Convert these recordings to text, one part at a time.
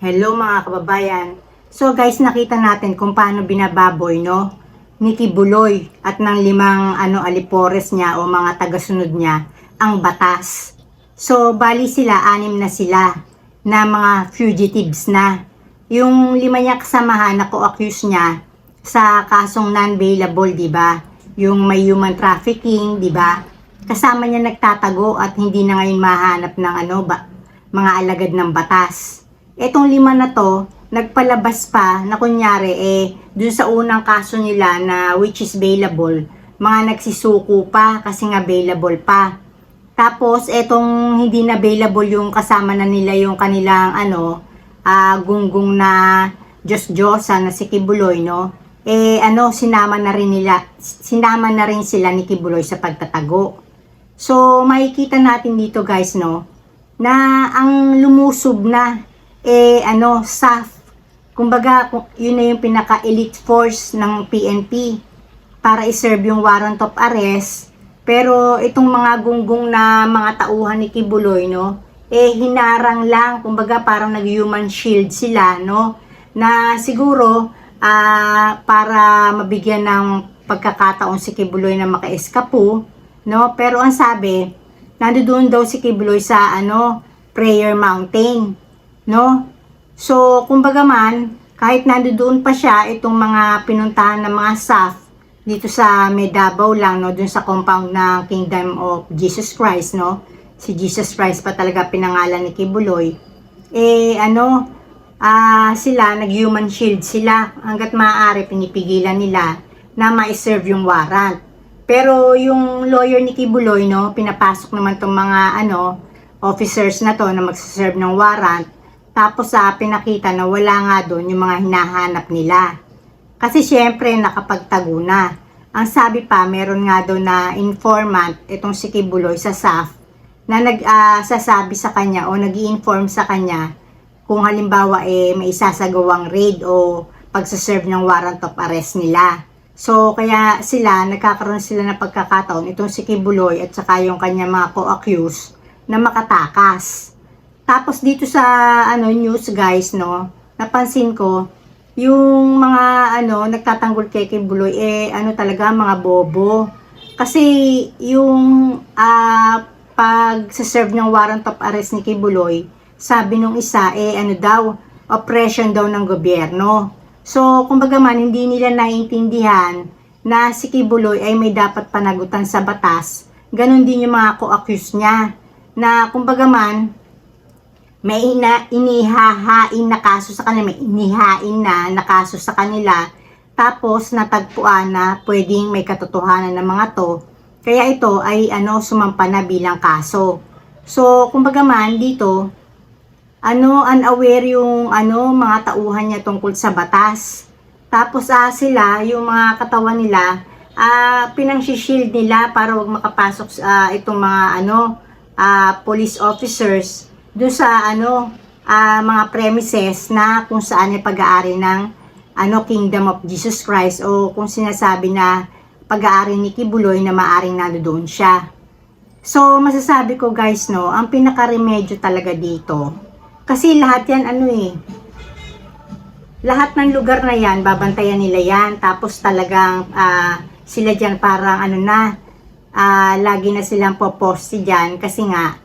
Hello mga kababayan. So guys, nakita natin kung paano binababoy, no? Ni Kibuloy at ng limang ano alipores niya o mga tagasunod niya ang batas. So bali sila, anim na sila na mga fugitives na. Yung lima niya kasamahan na co-accuse niya sa kasong non-bailable, di ba? Yung may human trafficking, di ba? Kasama niya nagtatago at hindi na ngayon mahanap ng ano ba, mga alagad ng batas. Etong lima na to, nagpalabas pa na kunyari eh, dun sa unang kaso nila na which is bailable, mga nagsisuko pa kasi nga bailable pa. Tapos, etong hindi na available yung kasama na nila yung kanilang ano, ah, gunggong na Diyos-Diyosa na si Kibuloy, no? Eh, ano, sinama na rin nila, sinama na rin sila ni Kibuloy sa pagtatago. So, makikita natin dito guys, no, na ang lumusob na, eh, ano, SAF. Kumbaga, yun na yung pinaka-elite force ng PNP para iserve yung warrant of arrest. Pero itong mga gunggong na mga tauhan ni Kibuloy, no, eh, hinarang lang, kumbaga parang nag-human shield sila, no, na siguro, ah, para mabigyan ng pagkakataon si Kibuloy na maka-eskapo, no? Pero ang sabi, nandoon daw si Kibuloy sa ano, Prayer Mountain, no? So, kumbaga man, kahit nandoon pa siya, itong mga pinuntahan ng mga staff dito sa Medabaw lang, no? Dun sa compound ng Kingdom of Jesus Christ, no? Si Jesus Christ pa talaga pinangalan ni Kibuloy. Eh, ano, ah sila, nag-human shield sila. Hanggat maaari, pinipigilan nila na ma-serve yung warrant. Pero yung lawyer ni Kibuloy, no, pinapasok naman tong mga ano, officers na to na magsaserve ng warrant. Tapos sa pinakita na wala nga doon yung mga hinahanap nila. Kasi syempre nakapagtago na. Ang sabi pa, meron nga doon na informant, itong si Kibuloy sa SAF, na nag-sasabi sa kanya o nag inform sa kanya kung halimbawa eh may isasagawang raid o pagsaserve ng warrant of arrest nila. So, kaya sila, nagkakaroon sila ng pagkakataon, itong si Kibuloy at saka yung kanya mga co-accused na makatakas. Tapos dito sa ano news guys, no, napansin ko, yung mga ano, nagtatanggol kay Kibuloy, eh, ano talaga, mga bobo. Kasi yung ah pag-serve ng warrant of arrest ni Kibuloy, sabi nung isa, eh ano daw, oppression daw ng gobyerno. So, kumbaga man, hindi nila naiintindihan na si Kibuloy ay may dapat panagutan sa batas. Ganon din yung mga co-accuse niya. Na kumbaga man, may ina, inihahain na kaso sa kanila, may inihain na na kaso sa kanila, tapos natagpuan na pwedeng may katotohanan ng mga to, kaya ito ay ano sumampa na bilang kaso. So, kumbaga man dito, ano unaware yung ano mga tauhan niya tungkol sa batas. Tapos ah, sila, yung mga katawan nila, ah pinang-shield nila para wag makapasok sa itong mga ano ah, police officers doon sa ano ah, mga premises na kung saan ay pag-aari ng ano Kingdom of Jesus Christ o kung sinasabi na pag-aari ni Kibuloy na maaring nandoon siya. So, masasabi ko guys, no, ang pinaka-remedyo talaga dito, kasi lahat yan, ano eh, lahat ng lugar na yan, babantayan nila yan, tapos talagang ah, sila dyan parang ano na, ah, lagi na silang poposte dyan, kasi nga,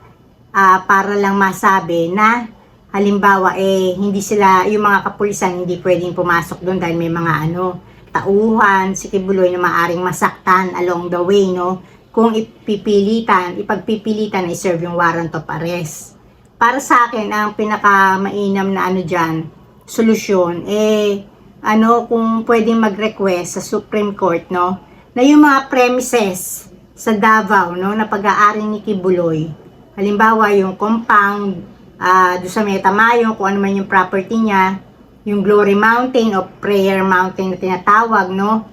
ah, para lang masabi na, halimbawa eh, hindi sila, yung mga kapulisan hindi pwedeng pumasok doon dahil may mga ano, tauhan, si Kibuloy na maaring masaktan along the way, no? Kung ipipilitan, ipagpipilitan na i-serve yung warrant of arrest. Para sa akin, ang pinaka-mainam na ano dyan, solusyon, eh, ano, kung pwedeng mag-request sa Supreme Court, no? Na yung mga premises sa Davao, no? Na pag-aari ni Kibuloy. Halimbawa, yung compound, ah doon sa Metamayo, kung ano man yung property niya, yung Glory Mountain o Prayer Mountain na tinatawag, no?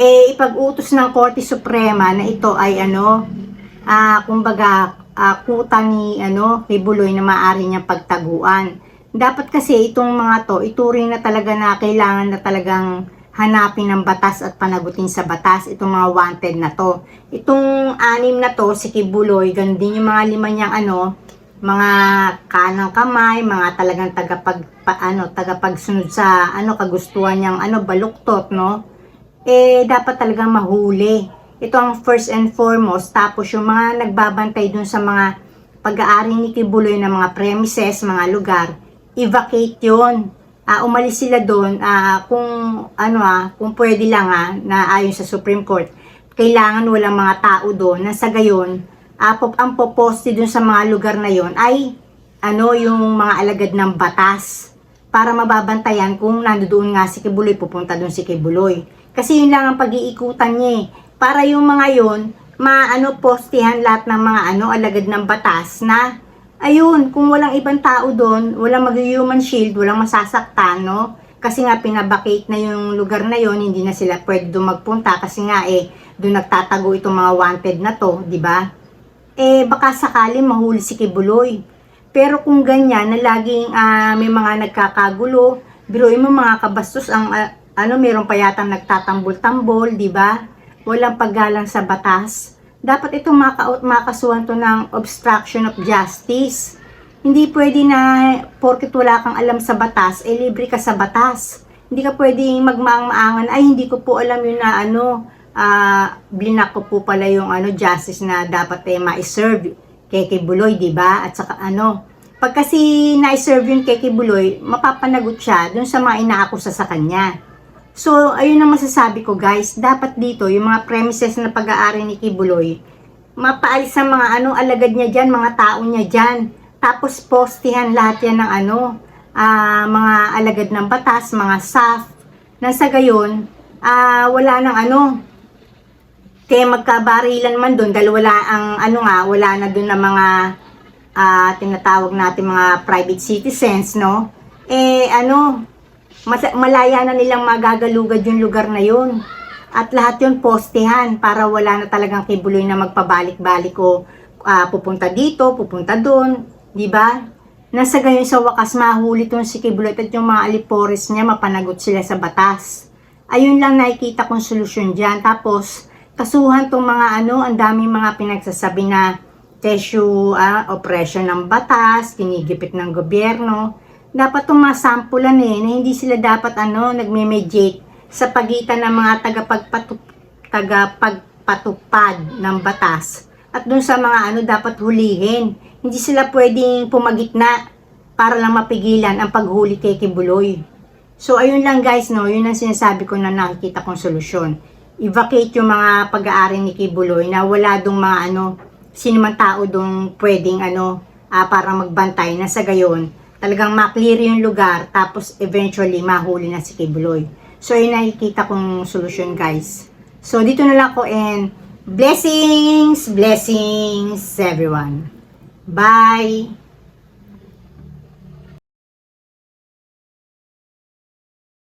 Eh, ipag-utos ng Korte Suprema na ito ay ano, ah, kumbaga, ah, kuta ni, ano, ni Buloy na maaari niyang pagtaguan. Dapat kasi itong mga to, ituring na talaga na kailangan na talagang hanapin ng batas at panagutin sa batas itong mga wanted na to. Itong anim na to, si Kibuloy, ganun din yung mga lima niyang ano, mga kanang kamay, mga talagang tagapag pa, ano, tagapagsunod sa ano kagustuhan niyang ano baluktot, no? Eh dapat talagang mahuli. Ito ang first and foremost tapos yung mga nagbabantay dun sa mga pag-aari ni Kibuloy ng mga premises, mga lugar, evacuate 'yon. Ah, umalis sila doon ah, kung ano ah, kung pwede lang ah, na ayon sa Supreme Court, kailangan walang mga tao doon na sa gayon ah, pop, ang poposte dun sa mga lugar na yon ay ano yung mga alagad ng batas para mababantayan kung nandoon nga si Kibuloy, pupunta doon si Kibuloy. Kasi yun lang ang pag-iikutan niya eh. Para yung mga yon maano postihan lahat ng mga ano alagad ng batas na ayun, kung walang ibang tao doon, walang mag-human shield, walang masasaktan, no? Kasi nga pinabakate na yung lugar na yon, hindi na sila pwede doon magpunta kasi nga eh doon nagtatago itong mga wanted na to, di ba? Eh baka sakali mahuli si Kibuloy. Pero kung ganyan na laging ah, may mga nagkakagulo, biruin mo mga kabastos ang ah, ano meron pa yata nagtatambol-tambol, di ba? Walang paggalang sa batas. Dapat ito maka makasuhan to ng obstruction of justice. Hindi pwede na porket wala kang alam sa batas, eh libre ka sa batas. Hindi ka pwedeng magmaang-maangan, ay hindi ko po alam yun na ano, ah blinak ko po pala yung ano justice na dapat eh ma-serve kay Kibuloy, di ba? At saka ano, pag kasi na-serve yun kay Kibuloy, mapapanagot siya dun sa mga inaakusa sa kanya. So, ayun ang masasabi ko guys, dapat dito yung mga premises na pag-aari ni Kibuloy, mapaalis ang mga ano alagad niya diyan, mga tao niya diyan. Tapos postihan lahat yan ng ano, ah, mga alagad ng batas, mga SAF. Nang sa gayon, ah, wala nang ano, kaya magkabarilan man doon dahil wala ang ano nga, wala na doon na mga ah, tinatawag natin mga private citizens, no? Eh ano, mas- malaya na nilang magagalugad yung lugar na yun. At lahat yun postehan para wala na talagang kibuloy na magpabalik-balik o ah, pupunta dito, pupunta doon, di ba? Nasa gayon sa wakas mahuli tong si Kibuloy at yung mga alipores niya mapanagot sila sa batas. Ayun lang nakikita kong solusyon dyan. Tapos, kasuhan tong mga ano, ang daming mga pinagsasabi na tissue ah, oppression ng batas, kinigipit ng gobyerno dapat itong masampulan eh, na hindi sila dapat ano, nagme-mediate sa pagitan ng mga tagapagpatu tagapagpatupad ng batas at dun sa mga ano dapat hulihin. Hindi sila pwedeng pumagitna para lang mapigilan ang paghuli kay Kibuloy. So ayun lang guys, no, yun ang sinasabi ko na nakikita kong solusyon. Evacuate yung mga pag-aari ni Kibuloy na wala dong mga ano, sino tao dong pwedeng ano, ah, para magbantay na sa gayon talagang maklear yung lugar tapos eventually mahuli na si Kibuloy. So yun nakikita kong solusyon guys. So dito na lang ako and blessings, blessings everyone. Bye!